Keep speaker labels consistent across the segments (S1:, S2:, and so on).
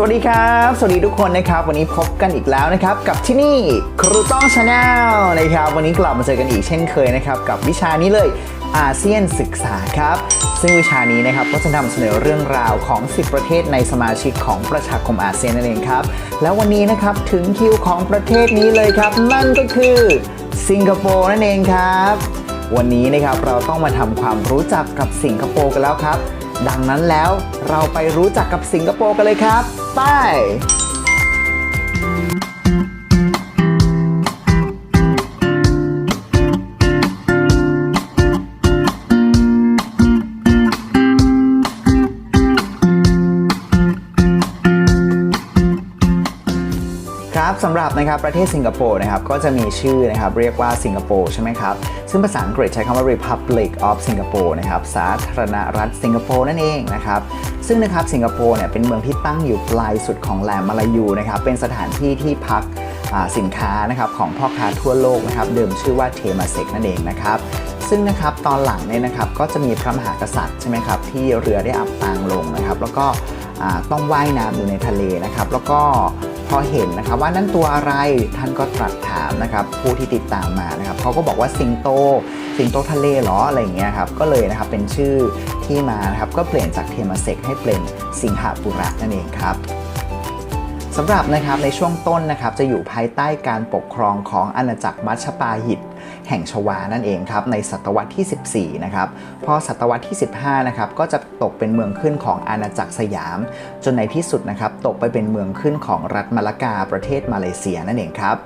S1: สวัสดีครับ สวัสดีทุกคนนะครับ วันนี้พบกันอีกแล้วนะครับ กับที่นี่ครูต้องชาแนลนะครับ วันนี้กลับมาเจอกันอีกเช่นเคยนะครับ กับวิชานี้เลยอาเซียนศึกษาครับ ซึ่งวิชานี้นะครับก็จะนำเสนอเรื่องราวของ 10 ประเทศในสมาชิกของประชาคมอาเซียนนั่นเองครับ แล้ววันนี้นะครับถึงคิวของประเทศนี้เลยครับ นั่นก็คือสิงคโปร์นั่นเองครับ วันนี้นะครับเราต้องมาทำความรู้จักกับสิงคโปร์กันแล้วครับ ดังนั้นแล้วเราไปรู้จักกับสิงคโปร์กันเลยครับ ไสำหรับนะครับประเทศสิงคโปร์นะครับก็จะมีชื่อนะครับเรียกว่าสิงคโปร์ใช่ไหมครับ ซึ่งภาษาอังกฤษใช้คำว่า Republic of Singapore นะครับสาธารณรัฐสิงคโปร์นั่นเองนะครับซึ่งนะครับสิงคโปร์เนี่ยเป็นเมืองที่ตั้งอยู่ปลายสุดของแหลมมาลายูนะครับเป็นสถานที่ที่พักสินค้านะครับของพ่อค้าทั่วโลกนะครับเดิมชื่อว่าเทมาเซกนั่นเองนะครับซึ่งนะครับตอนหลังเนี่ยนะครับก็จะมีพระมหากษัตริย์ใช่ไหมครับที่เรือได้อับปางลงนะครับ แล้วก็ต้องว่ายน้ำอยู่ในทะเลนะครับ แล้วก็ พอเห็นนะครับว่านั่นตัวอะไรท่านก็ตรัสถามนะครับผู้ที่ติดตามมานะครับเขาก็บอกว่าสิงโตสิงโตทะเลเหรออะไรอย่างเงี้ยครับก็เลยนะครับเป็นชื่อที่มานะครับก็เปลี่ยนจากเทมาเซกให้เป็นสิงหปุระนั่นเองครับสำหรับนะครับในช่วงต้นนะครับจะอยู่ภายใต้การปกครองของอาณาจักรมัชปาหิต แห่งชวานั่นเองครับในศตวรรษที่ 14 นะครับ พอศตวรรษที่ 15 นะครับก็จะตกเป็นเมืองขึ้นของอาณาจักรสยาม จนในที่สุดนะครับตกไปเป็นเมืองขึ้นของรัฐมาลากาประเทศมาเลเซียนั่นเองครับ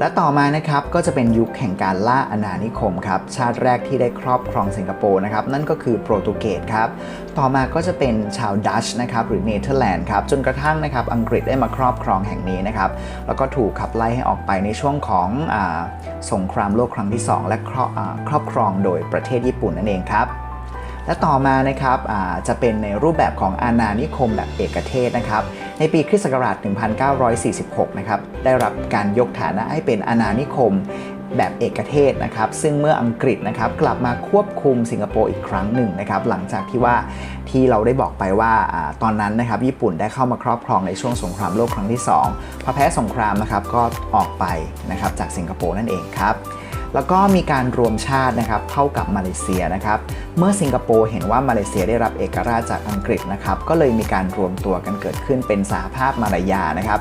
S1: และต่อมานะครับก็จะเป็นยุคแห่งการล่าอาณานิคมครับชาติแรกที่ได้ครอบครองสิงคโปร์นะครับนั่นก็คือโปรตุเกสครับต่อมาก็จะเป็นชาวดัชนะครับหรือเนเธอร์แลนด์ครับจนกระทั่งนะครับอังกฤษได้มาครอบครองแห่งนี้นะครับแล้วก็ถูกขับไล่ให้ออกไปในช่วงของอ สงครามโลกครั้งที่ 2 และครอบครองโดยประเทศญี่ปุ่นนั่นเองครับ และต่อมานะครับจะเป็นในรูปแบบของอาณานิคมแบบเอกเทศนะครับ ในปีคริสต์ศักราช 1946 นะครับได้รับการยกฐานะให้เป็นอาณานิคม แบบเอกเทศนะครับ ซึ่งเมื่ออังกฤษนะครับกลับมาควบคุมสิงคโปร์อีกครั้งหนึ่งนะครับ หลังจากที่ว่าที่เราได้บอกไปว่าตอนนั้นนะครับญี่ปุ่นได้เข้ามาครอบครองในช่วงสงครามโลกครั้งที่2พอแพ้สงครามนะครับก็ออกไปนะครับจากสิงคโปร์นั่นเองครับ แล้วก็มีการรวมชาตินะครับเข้ากับมาเลเซียนะครับ เมื่อสิงคโปร์เห็นว่ามาเลเซียได้รับเอกราชจากอังกฤษนะครับก็เลยมีการรวมตัวกันเกิดขึ้นเป็นสหภาพมาลายานะครับ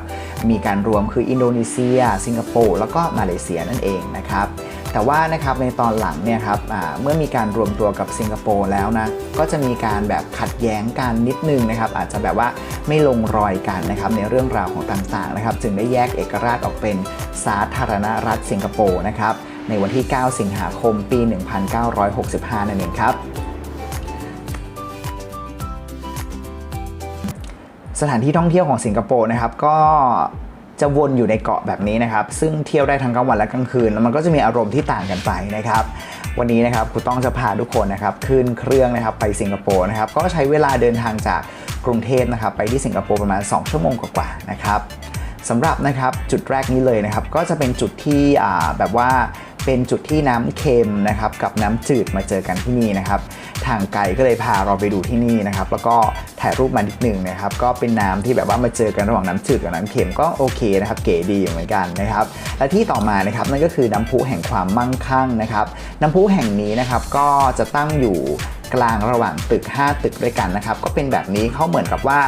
S1: มีการรวมคืออินโดนีเซีย สิงคโปร์แล้วก็มาเลเซียนั่นเองนะครับแต่ว่านะครับในตอนหลังเนี่ยครับเมื่อมีการรวมตัวกับสิงคโปร์แล้วนะก็จะมีการแบบขัดแย้งกันนิดนึงนะครับ อาจจะแบบว่าไม่ลงรอยกันนะครับในเรื่องราวของต่างๆนะครับ จึงได้แยกเอกราชออกเป็นสาธารณรัฐสิงคโปร์นะครับ ในวันที่ 9 สิงหาคม ปี 1965 นั่นเองครับสถานที่ท่องเที่ยวของสิงคโปร์นะครับก็จะวนอยู่ในเกาะแบบนี้นะครับ ซึ่งเที่ยวได้ทั้งกลางวันและกลางคืนแล้วมันก็จะมีอารมณ์ที่ต่างกันไปนะครับ วันนี้นะครับครูต้องจะพาทุกคนนะครับขึ้นเครื่องนะครับไปสิงคโปร์นะครับก็ใช้เวลาเดินทางจากกรุงเทพนะครับไปที่สิงคโปร์ประมาณ 2 ชั่วโมงกว่าๆนะครับสำหรับนะครับจุดแรกนี้เลยนะครับ ก็จะเป็นจุดที่แบบว่า เป็นจุดที่น้ำเค็มนะครับกับน้ำจืดมาเจอกันที่นี่นะครับ ทางไกด์ก็เลยพาเราไปดูที่นี่นะครับ แล้วก็ถ่ายรูปมานิดหนึ่งนะครับ ก็เป็นน้ำที่แบบว่ามาเจอกันระหว่างน้ำจืดกับน้ำเค็มก็โอเคนะครับ เก๋ดีอยู่เหมือนกันนะครับ และที่ต่อมานะครับนั่นก็คือน้ำพุแห่งความมั่งคั่งนะครับ น้ำพุแห่งนี้นะครับก็จะตั้งอยู่กลางระหว่างตึก 5 ตึกด้วยกันนะครับ ก็เป็นแบบนี้เขาเหมือนกับว่า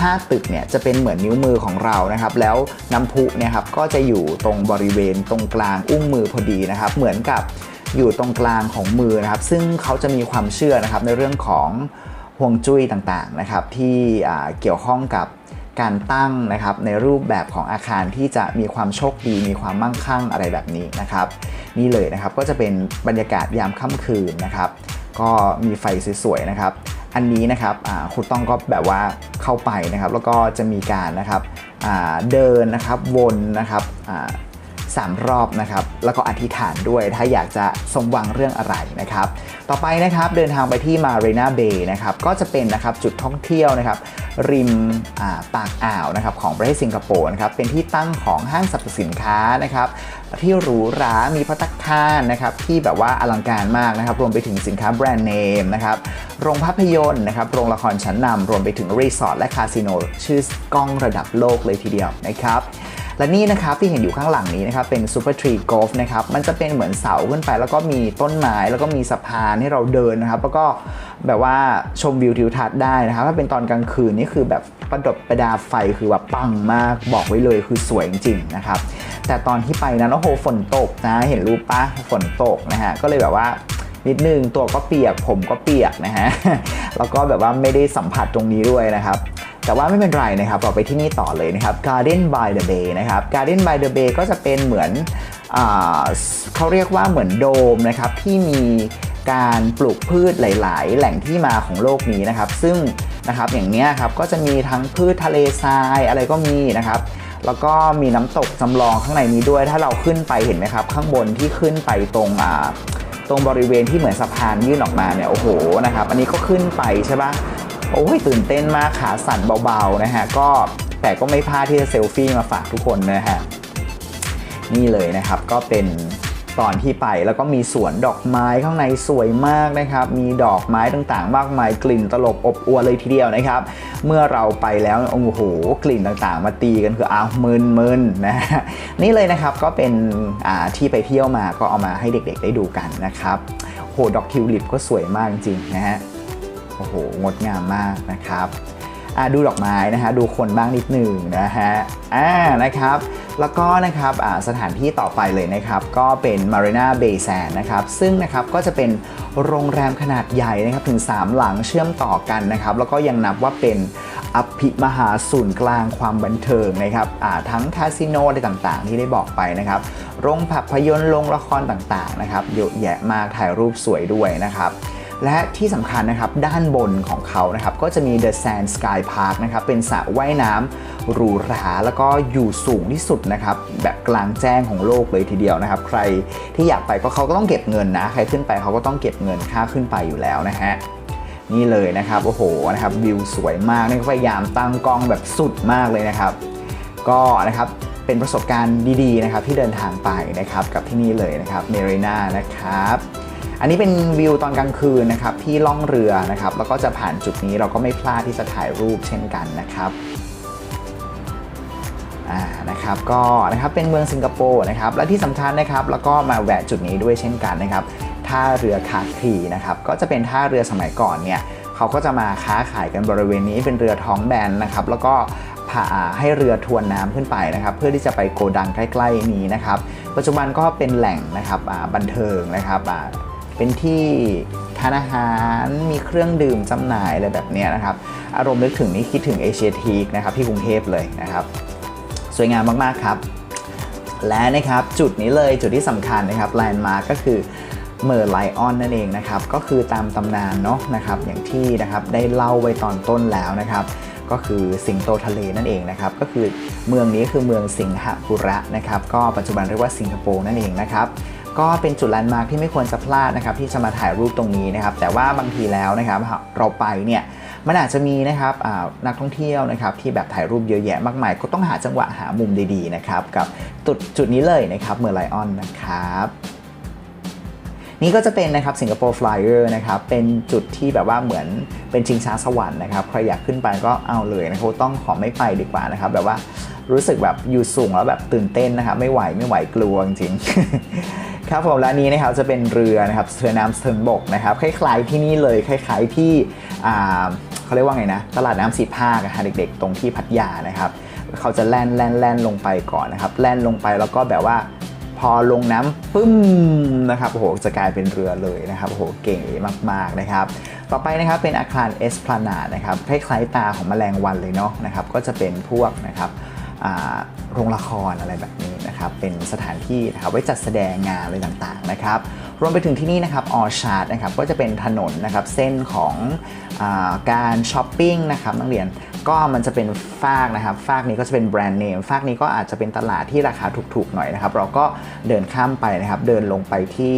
S1: ห้าตึกเนี่ยจะเป็นเหมือนนิ้วมือของเรานะครับ แล้วน้ำพุเนี่ยครับก็จะอยู่ตรงบริเวณตรงกลางอุ้งมือพอดีนะครับ เหมือนกับอยู่ตรงกลางของมือนะครับ ซึ่งเขาจะมีความเชื่อนะครับในเรื่องของห่วงจุ้ยต่างๆนะครับ ที่เกี่ยวข้องกับการตั้งนะครับในรูปแบบของอาคารที่จะมีความโชคดีมีความมั่งคั่งอะไรแบบนี้นะครับ นี่เลยนะครับก็จะเป็นบรรยากาศยามค่ำคืนนะครับ ก็มีไฟสวยๆนะครับ อันนี้นะครับคุณต้องก็แบบว่าเข้าไปนะครับ แล้วก็จะมีการนะครับเดินนะครับวนนะครับ 3 รอบนะครับ แล้วก็อธิษฐานด้วยถ้าอยากจะสมหวังเรื่องอะไรนะครับ ต่อไปนะครับเดินทางไปที่มารีนาเบย์นะครับก็จะเป็นนะครับจุดท่องเที่ยวนะครับริมาปากอ่าวนะครับของประเทศสิงคโปร์นะครับเป็นที่ตั้งของห้างสรรพสินค้านะครับที่หรูหรามีพัตตาคารนะครับที่แบบว่าอลังการมากนะครับรวมไปถึงสินค้าแบรนด์เนมนะครับโรงภาพยนตร์นะครับโรงละครชั้นนำรวมไปถึงรีสอร์ทและคาสิโนชื่อกล้องระดับโลกเลยทีเดียวนะครับ และนี่นะครับที่เห็นอยู่ข้างหลังนี้นะครับเป็น Super Tree Golf นะครับมันจะเป็นเหมือนเสาขึ้นไป แล้วก็มีต้นไม้แล้วก็มีสะพานให้เราเดินนะครับ แล้วก็แบบว่าชมวิวทิวทัศน์ได้นะครับ ถ้าเป็นตอนกลางคืนนี่คือแบบประดับประดาไฟคือแบบปังมากบอกไว้เลยคือสวยจริงๆนะครับแต่ตอนที่ไปนั้นโอ้โหฝนตกนะเห็นรูปปะฝนตกนะฮะก็เลยแบบว่านิดนึงตัวก็เปียกผมก็เปียกนะฮะแล้วก็แบบว่าไม่ได้สัมผัสตรงนี้ด้วยนะครับ แต่ว่าไม่เป็นไรนะครับเราไปที่นี่ต่อเลยนะครับ Garden by the Bay นะครับ Garden by the Bay ก็จะเป็นเหมือนอเขาเรียกว่าเหมือนโดมนะครับที่มีการปลูกพืชหลาย ๆ แหล่งที่มาของโลกนี้นะครับ ซึ่งนะครับอย่างนี้ครับก็จะมีทั้งพืชทะเลทรายอะไรก็มีนะครับ แล้วก็มีน้ำตกจำลองข้างในนี้ด้วย ถ้าเราขึ้นไปเห็นไหมครับ ข้างบนที่ขึ้นไปตรงอ่าตรงบริเวณที่เหมือนสะพานยื่นออกมาเนี่ยโอ้โหนะครับ อันนี้ก็ขึ้นไปใช่ปะ โอ้ยตื่นเต้นมากขาสั่นเบาๆนะฮะก็แต่ก็ไม่พลาดที่จะเซลฟี่มาฝากทุกคนนะฮะนี่เลยนะครับก็เป็นตอนที่ไปแล้วก็มีสวนดอกไม้ข้างในสวยมากนะครับ มีดอกไม้ต่างๆ มากมายกลิ่นตลบอบอวลเลยทีเดียวนะครับ เมื่อเราไปแล้วโอ้โหกลิ่นต่างๆ มาตีกันคืออ้าวมึนๆนะฮะนี่เลยนะครับก็เป็นที่ไปเที่ยวมาก็เอามาให้เด็กๆได้ดูกันนะครับโหดอกทิวลิปก็สวยมากจริงๆนะฮะ โอ้โห งดงามมากนะครับดูดอกไม้นะฮะดูคนบ้างนิดหนึ่งนะฮะอ่านะครับแล้วก็นะครับสถานที่ต่อไปเลยนะครับ ก็เป็น Marina Bay Sand นะครับ ซึ่งนะครับก็จะเป็นโรงแรมขนาดใหญ่นะครับ ถึง 3 หลังเชื่อมต่อกันนะครับ แล้วก็ยังนับว่าเป็นอภิมหาศูนย์กลางความบันเทิงนะครับทั้งคาสิโนอะไรต่างๆ ที่ได้บอกไปนะครับ โรงภาพยนตร์โรงละครต่างๆนะครับเยอะแยะมากถ่ายรูปสวยด้วยนะครับ และที่สำคัญนะครับด้านบนของเขานะครับก็จะมี The Sand Sky Park นะครับเป็นสระว่ายน้ำหรูหราแล้วก็อยู่สูงที่สุดนะครับแบบกลางแจ้งของโลกเลยทีเดียวนะครับ ใครที่อยากไปก็เขาก็ต้องเก็บเงินนะ ใครขึ้นไปเขาก็ต้องเก็บเงินค่าขึ้นไปอยู่แล้วนะฮะนี่เลยนะครับโอ้โหนะครับวิวสวยมากนี่ก็พยายามตั้งกล้องแบบสุดมากเลยนะครับ ก็นะครับเป็นประสบการณ์ดีๆนะครับที่เดินทางไปนะครับกับที่นี่เลยนะครับเมริน่านะครับ อันนี้เป็นวิวตอนกลางคืนนะครับที่ล่องเรือนะครับ แล้วก็จะผ่านจุดนี้เราก็ไม่พลาดที่จะถ่ายรูปเช่นกันนะครับอ่านะครับก็นะครับเป็นเมืองสิงคโปร์นะครับและที่สำคัญนะครับแล้วก็มาแวะจุดนี้ด้วยเช่นกันนะครับท่าเรือคาคีนะครับก็จะเป็นท่าเรือสมัยก่อนเนี่ยเขาก็จะมาค้าขายกันบริเวณนี้เป็นเรือท้องแบนนะครับแล้วก็พาให้เรือทวนน้ำขึ้นไปนะครับเพื่อที่จะไปโกดังใกล้ ๆ นี้นะครับปัจจุบันก็เป็นแหล่งนะครับบันเทิงนะครับ เป็นที่ทานอาหารมีเครื่องดื่มจำหน่ายอะไรแบบนี้นะครับ อารมณ์นึกถึงนี่คิดถึงเอเชียทีกนะครับที่กรุงเทพเลยนะครับ สวยงามมากๆครับ และนะครับจุดนี้เลยจุดที่สำคัญนะครับแลนด์มาร์กก็คือเมอร์ไลออนนั่นเองนะครับ ก็คือตามตำนานเนาะนะครับ อย่างที่นะครับได้เล่าไว้ตอนต้นแล้วนะครับ ก็คือสิงโตทะเลนั่นเองนะครับ ก็คือเมืองนี้คือเมืองสิงหบุระนะครับ ก็ปัจจุบันเรียกว่าสิงคโปร์นั่นเองนะครับ ก็เป็นจุดแลนด์มาร์คที่ไม่ควรจะพลาดนะครับที่จะมาถ่ายรูปตรงนี้นะครับ แต่ว่าบางทีแล้วนะครับเราไปเนี่ยมันอาจจะมีนะครับนักท่องเที่ยวนะครับที่แบบถ่ายรูปเยอะแยะมากมาย ก็ต้องหาจังหวะหามุมดีๆนะครับกับจุดจุดนี้เลยนะครับเมอร์ไลออนนะครับนี่ก็จะเป็นนะครับสิงคโปร์ฟลายเออร์นะครับเป็นจุดที่แบบว่าเหมือนเป็นชิงช้าสวรรค์นะครับใครอยากขึ้นไปก็เอาเลยนะครับต้องขอไม่ไปดีกว่านะครับแบบว่ารู้สึกแบบอยู่สูงแล้วแบบตื่นเต้นนะครับไม่ไหวไม่ไหวกลัวจริง ครับผมและนี้นะครับจะเป็นเรือนะครับเรือน้ำเทิงบกนะครับคล้ายๆที่นี่เลยคล้าย ๆที่เขาเรียกว่าไงนะตลาดน้ำสีภาคอะฮะเด็กๆ ตรงที่พัทยานะครับเขาจะแล่นแล่นแล่นลงไปก่อนนะครับแล่นลงไปแล้วก็แบบว่าพอลงน้ำปึ้มนะครับโอ้โหจะกลายเป็นเรือเลยนะครับโอ้โหเก่งมากๆนะครับ ต่อไปนะครับเป็นอาคารเอสพลานาดนะครับคล้ายๆตาของแมลงวันเลยเนาะนะครับก็จะเป็นพวกนะครับโรงละครอะไรแบบนี้ นะครับเป็นสถานที่นะครับไว้จัดแสดงงานอะไรต่างๆนะครับรวมไปถึงที่นี่นะครับออชาร์ดนะครับก็จะเป็นถนนนะครับเส้นของอาการช้อปปิ้งนะครับนักเรียนก็มันจะเป็นฟากนะครับฟากนี้ก็จะเป็นแบรนด์เนมฟากนี้ก็อาจจะเป็นตลาดที่ราคาถูกๆหน่อยนะครับ เราก็เดินข้ามไปนะครับ เดินลงไปที่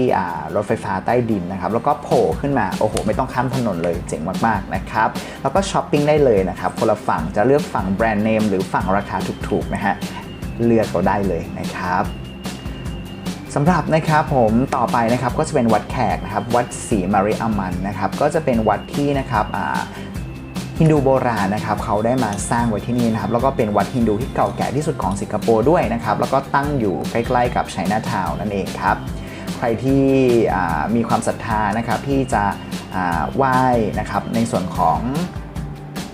S1: รถไฟฟ้าใต้ดินนะครับ แล้วก็โผล่ขึ้นมาโอ้โห ไม่ต้องข้ามถนนเลยเจ๋งมากๆนะครับ แล้วก็ช้อปปิ้งได้เลยนะครับคนละฝั่งจะเลือกฝั่งแบรนด์เนมหรือฝั่งราคาถูกๆนะฮะ เลือกเราได้เลยนะครับสำหรับนะครับผมต่อไปนะครับก็จะเป็นวัดแขกนะครับวัดศรีมาริอามันนะครับก็จะเป็นวัดที่นะครับฮินดูโบราณนะครับเขาได้มาสร้างไว้ที่นี่นะครับแล้วก็เป็นวัดฮินดูที่เก่าแก่ที่สุดของสิงคโปร์ด้วยนะครับแล้วก็ตั้งอยู่ใกล้ๆกับไชน่าทาวน์นั่นเองครับใครที่มีความศรัทธานะครับที่จะไหว้นะครับในส่วนของ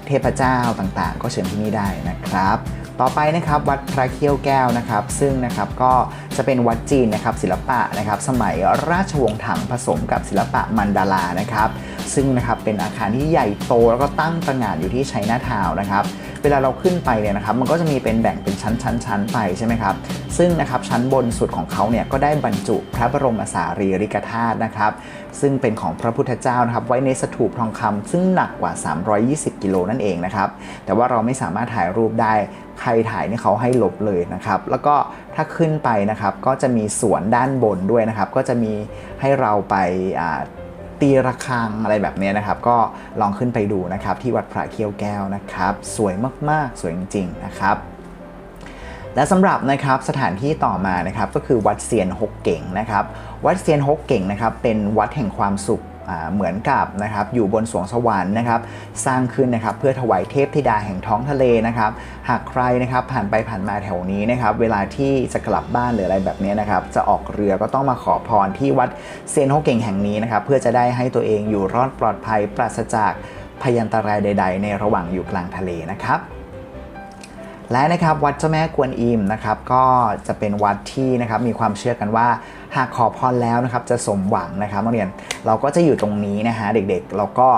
S1: เทพเจ้าต่างๆ ก็เชิญที่นี่ได้นะครับ ต่อไปนะครับวัดพระเขี้ยวแก้วนะครับซึ่งนะครับก็จะเป็นวัดจีนนะครับศิลปะนะครับสมัยราชวงศ์ถังผสมกับศิลปะมันดาลานะครับซึ่งนะครับเป็นอาคารที่ใหญ่โตแล้วก็ตั้งตระหง่านอยู่ที่ไชน่าทาวน์นะครับ เวลาเราขึ้นไปเนี่ยนะครับมันก็จะมีเป็นแบ่งเป็นชั้นชั้นชั้นไปใช่ไหมครับซึ่งนะครับชั้นบนสุดของเขาเนี่ยก็ได้บรรจุพระบรมสารีริกธาตุนะครับซึ่งเป็นของพระพุทธเจ้านะครับไว้ในสถูปทองคำซึ่งหนักกว่า 320 กิโลนั่นเองนะครับแต่ว่าเราไม่สามารถถ่ายรูปได้ใครถ่ายนี่เขาให้ลบเลยนะครับ แล้วก็ถ้าขึ้นไปนะครับก็จะมีสวนด้านบนด้วยนะครับ ก็จะมีให้เราไปา ตีระฆังอะไรแบบนี้นะครับ ก็ลองขึ้นไปดูนะครับที่วัดพระเขี้ยวแก้วนะครับ สวยมากๆ สวยจริงๆนะครับและสำหรับนะครับสถานที่ต่อมานะครับก็คือวัดเซียนหกเก่งนะครับ วัดเซียนฮกเก่งนะครับเป็นวัดแห่งความสุขเหมือนกับนะครับอยู่บนสวงสวรรค์นะครับสร้างขึ้นนะครับเพื่อถวายเทพธิดาแห่งท้องทะเลนะครับหากใครนะครับผ่านไปผ่านมาแถวนี้นะครับเวลาที่จะกลับบ้านหรืออะไรแบบนี้นะครับจะออกเรือก็ต้องมาขอพรที่วัดเซียนฮกเก่งแห่งนี้นะครับเพื่อจะได้ให้ตัวเองอยู่รอดปลอดภัยปราศจากพยันตรายใด ๆ ในระหว่างอยู่กลางทะเลนะครับ และนะครับวัดเจ้าแม่กวนอิมนะครับก็จะเป็นวัดที่นะครับมีความเชื่อกันว่า หากขอพรแล้วนะครับจะสมหวังนะครับนักเรียนเราก็จะอยู่ตรงนี้นะฮะเด็กๆ เราก็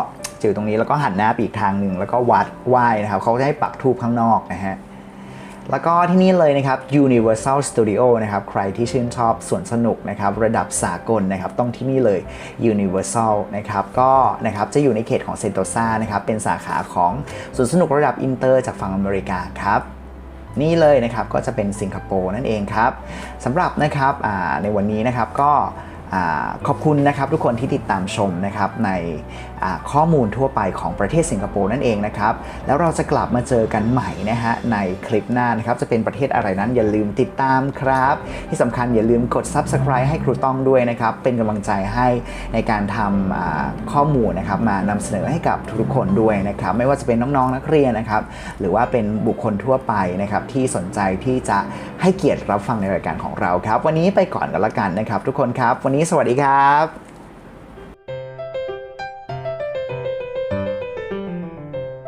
S1: จะอยู่ตรงนี้แล้วก็หันหน้าไปอีกทางหนึ่งแล้วก็วัดไหว้นะครับเขาจะให้ปักทูบข้างนอกนะฮะ แล้วก็ที่นี่เลยนะครับ Universal Studio นะครับ ใครที่ชื่นชอบสวนสนุกนะครับ ระดับสากลนะครับ ต้องที่นี่เลย Universal นะครับ ก็นะครับ จะอยู่ในเขตของเซนโตซานะครับ เป็นสาขาของสวนสนุกระดับอินเตอร์จากฝั่งอเมริกาครับนี่เลยนะครับ ก็จะเป็นสิงคโปร์นั่นเองครับสำหรับนะครับในวันนี้นะครับก็ ขอบคุณนะครับทุกคนที่ติดตามชมนะครับในข้อมูลทั่วไปของประเทศสิงคโปร์นั่นเองนะครับ แล้วเราจะกลับมาเจอกันใหม่นะฮะในคลิปหน้านะครับจะเป็นประเทศอะไรนั้นอย่าลืมติดตามครับ ที่สำคัญอย่าลืมกด Subscribe ให้ครูต้องด้วยนะครับ เป็นกำลังใจให้ในการทำข้อมูลนะครับมานำเสนอให้กับทุกคนด้วยนะครับ ไม่ว่าจะเป็นน้องๆนักเรียนนะครับ หรือว่าเป็นบุคคลทั่วไปนะครับที่สนใจที่จะให้เกียรติรับฟังในรายการของเราครับ วันนี้ไปก่อนกันละกันนะครับ ทุกคนครับวันนี้นี้สวัสดีครับ